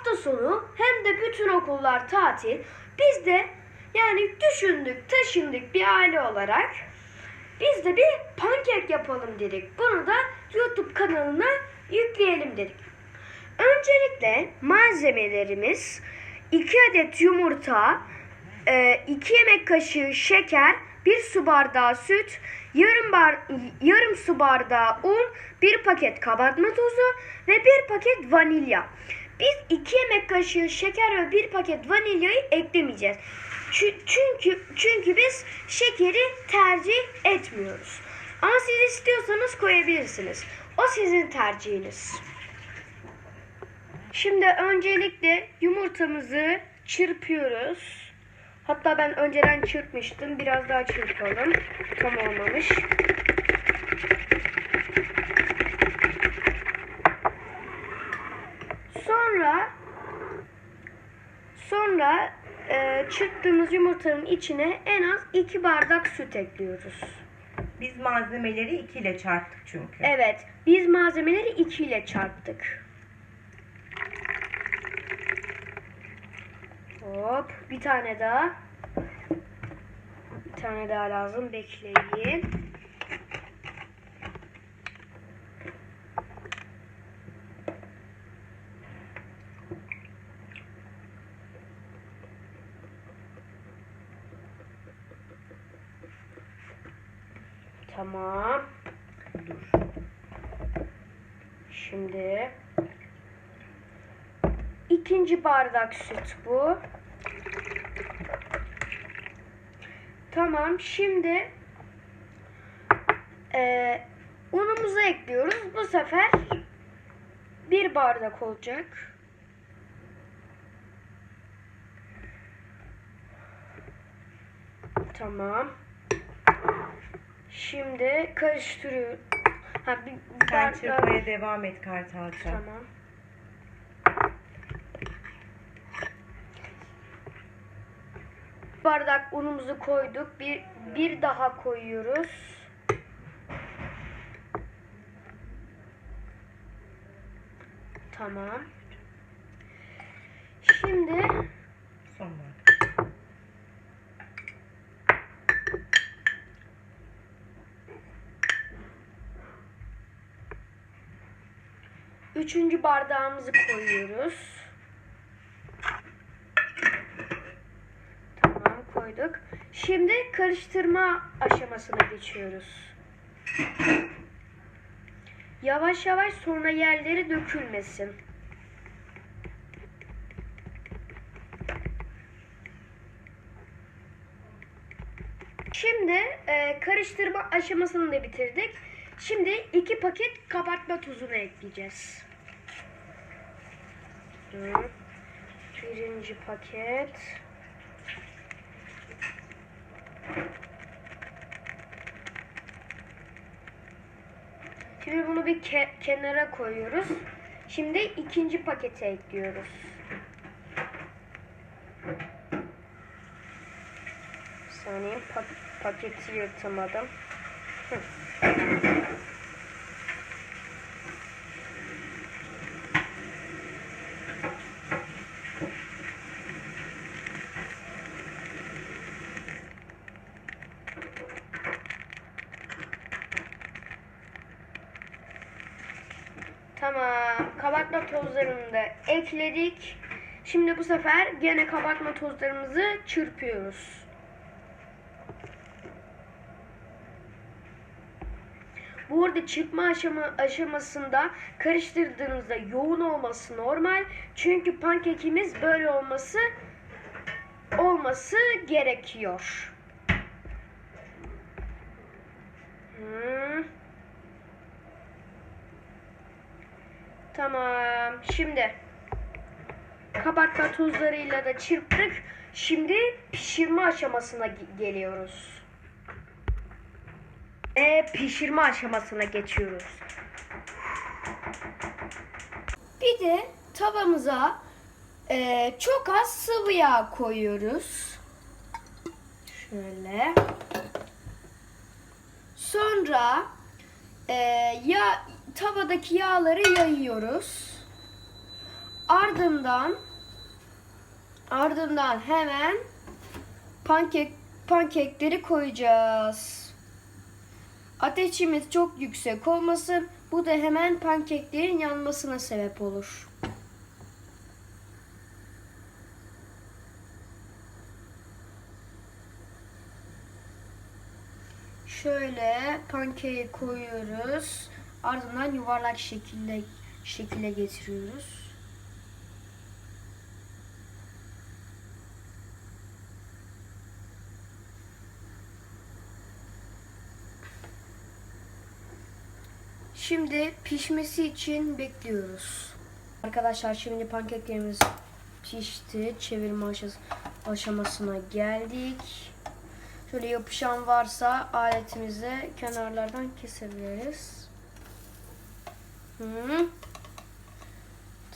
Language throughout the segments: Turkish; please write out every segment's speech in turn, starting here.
Hafta sonu hem de bütün okullar tatil. Biz de yani düşündük, taşındık bir aile olarak. Biz de bir pankek yapalım dedik. Bunu da YouTube kanalına yükleyelim dedik. Öncelikle malzemelerimiz 2 adet yumurta, 2 yemek kaşığı şeker, 1 su bardağı süt, yarım bar yarım su bardağı un, 1 paket kabartma tozu ve 1 paket vanilya. Biz 2 yemek kaşığı şeker ve 1 paket vanilyayı eklemeyeceğiz. Çü- Çünkü çünkü biz şekeri tercih etmiyoruz. Ama siz istiyorsanız koyabilirsiniz. O sizin tercihiniz. Şimdi öncelikle yumurtamızı çırpıyoruz. Hatta ben önceden çırpmıştım. Biraz daha çırpalım. Tam olmamış. Sonra sonra e, çırptığımız yumurtanın içine en az 2 bardak süt ekliyoruz. Biz malzemeleri 2 ile çarptık çünkü. Evet, biz malzemeleri 2 ile çarptık. Hop, bir tane daha. Bir tane daha lazım, bekleyin. Tamam. Dur. Şimdi ikinci bardak süt bu. Tamam şimdi eee, unumuzu ekliyoruz. Bu sefer bir bardak olacak. Tamam. Şimdi karıştırıyor. Ha, bir, bir Sen çırpmaya devam et Kartalca. Tamam. Bardak unumuzu koyduk. Bir, bir daha koyuyoruz. Tamam. Şimdi Son bardak. Üçüncü bardağımızı koyuyoruz. Tamam koyduk. Şimdi karıştırma aşamasına geçiyoruz. Yavaş yavaş sonra yerleri dökülmesin. Şimdi e, karıştırma aşamasını da bitirdik. Şimdi iki paket kabartma tuzunu ekleyeceğiz. Hı. Birinci paket. Şimdi bunu bir ke- kenara koyuyoruz. Şimdi ikinci pakete ekliyoruz. Bir saniye pa- paketi yırtamadım. Hı. Tamam. Kabartma tozlarını da ekledik. Şimdi bu sefer gene kabartma tozlarımızı çırpıyoruz. Bu arada çırpma aşama, aşamasında karıştırdığınızda yoğun olması normal. Çünkü pankekimiz böyle olması olması gerekiyor. Tamam. Şimdi kabartma tuzlarıyla da çırptık. Şimdi pişirme aşamasına ge- geliyoruz. Ve pişirme aşamasına geçiyoruz. Bir de tavamıza eee, çok az sıvı yağ koyuyoruz. Şöyle. Sonra eee yağ, tavadaki yağları yayıyoruz. Ardından ardından hemen pankek pankekleri koyacağız. Ateşimiz çok yüksek olmasın. Bu da hemen pankeklerin yanmasına sebep olur. Şöyle pankeyi koyuyoruz. Ardından yuvarlak şekilde şekile getiriyoruz. Şimdi pişmesi için bekliyoruz. Arkadaşlar şimdi pankeklerimiz pişti. Çevirme aşamasına geldik. Şöyle yapışan varsa aletimizi kenarlardan kesebiliriz. Hı.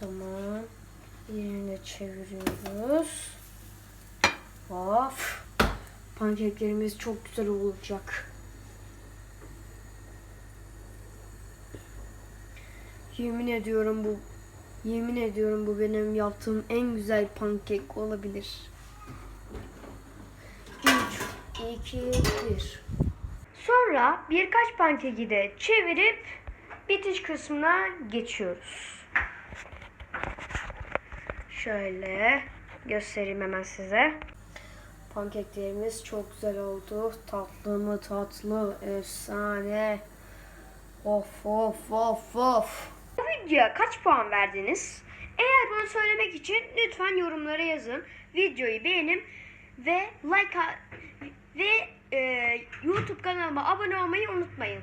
Tamam. Yerine çeviriyoruz. Of. Pankeklerimiz çok güzel olacak. Yemin ediyorum bu yemin ediyorum bu benim yaptığım en güzel pankek olabilir. 3 2 1 Sonra birkaç pankeki de çevirip bitiş kısmına geçiyoruz. Şöyle göstereyim hemen size. Pankeklerimiz çok güzel oldu. Tatlı mı tatlı, efsane. Of of of of. Bu videoya kaç puan verdiniz? Eğer bunu söylemek için lütfen yorumlara yazın. Videoyu beğenin ve like ve e, YouTube kanalıma abone olmayı unutmayın.